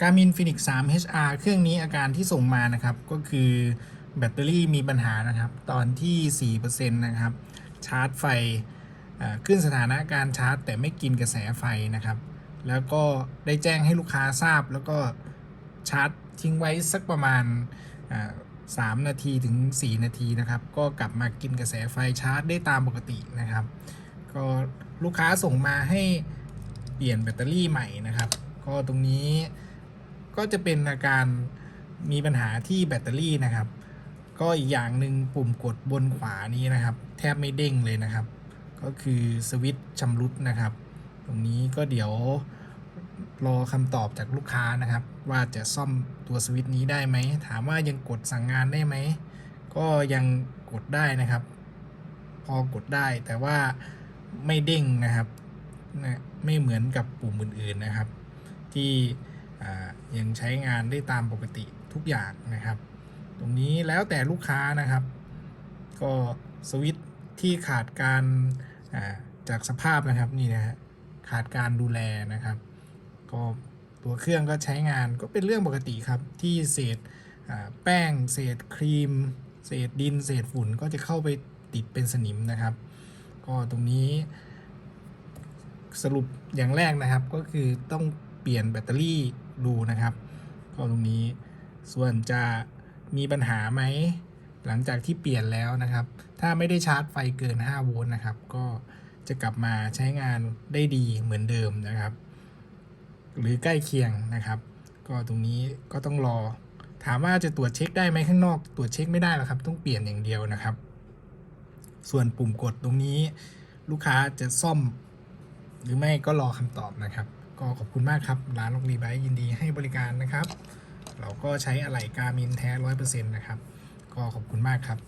Garmin Phoenix 3 HR เครื่องนี้อาการที่ส่งมานะครับ ก็คือแบตเตอรี่มีปัญหานะครับ ตอนที่ 4%นะครับ ชาร์จไฟขึ้นสถานะการชาร์จ แต่ไม่กินกระแสไฟนะครับ แล้วก็ได้แจ้งให้ลูกค้าทราบ แล้วก็ชาร์จทิ้งไว้สักประมาณอ่า3นาทีถึง 4 นาทีนะครับ ก็กลับมากินกระแสไฟชาร์จได้ตามปกตินะครับ ก็ลูกค้าส่งมาให้เปลี่ยนแบตเตอรี่ใหม่นะครับ ก็ตรงนี้ ก็จะเป็นอาการมีปัญหาที่แบตเตอรี่นะครับ ก็อีกอย่างหนึ่งปุ่มกดบนขวานี้นะครับ แทบไม่เด้งเลยนะครับ ก็คือสวิตช์ชำรุดนะครับ ตรงนี้ก็เดี๋ยวรอคำตอบจากลูกค้านะครับ ว่าจะซ่อมตัวสวิตช์นี้ได้ไหม ถามว่ายังกดสั่งงานได้ไหม ก็ยังกดได้นะครับ พอกดได้แต่ว่าไม่เด้งนะครับนะไม่เหมือนกับปุ่มอื่นๆนะครับ ที่ ยังใช้งานได้ตามปกติทุกอย่างนะครับ ตรงนี้แล้วแต่ลูกค้านะครับ ก็สวิตที่ขาดการจากสภาพนะครับนี่นะฮะขาดการดูแลนะครับ ก็ตัวเครื่องก็ใช้งานก็เป็นเรื่องปกติครับที่เศษแป้ง เศษครีม เศษดิน เศษฝุ่นก็จะเข้าไปติดเป็นสนิมนะครับ ก็ตรงนี้สรุปอย่างแรกนะครับก็คือต้อง เปลี่ยนแบตเตอรี่ดูนะครับ ก็ตรงนี้ส่วนจะมีปัญหาไหมหลังจากที่เปลี่ยนแล้วนะครับ ถ้าไม่ได้ชาร์จไฟเกิน 5 โวลต์นะครับ ก็จะกลับมาใช้งานได้ดีเหมือนเดิมนะครับ หรือใกล้เคียงนะครับ ก็ตรงนี้ก็ต้องรอ ถามว่าจะตรวจเช็คได้ไหมข้างนอก ตรวจเช็คไม่ได้หรอกครับ ต้องเปลี่ยนอย่างเดียวนะครับ ส่วนปุ่มกดตรงนี้ ลูกค้าจะซ่อม หรือไม่ก็รอคำตอบนะครับ ก็ขอบคุณมากครับ ร้านลกรีไบยินดีให้บริการนะครับ เราก็ใช้อะไหล่กามินแท้ร้อยเปอร์เซ็นต์นะครับ ก็ขอบคุณมากครับ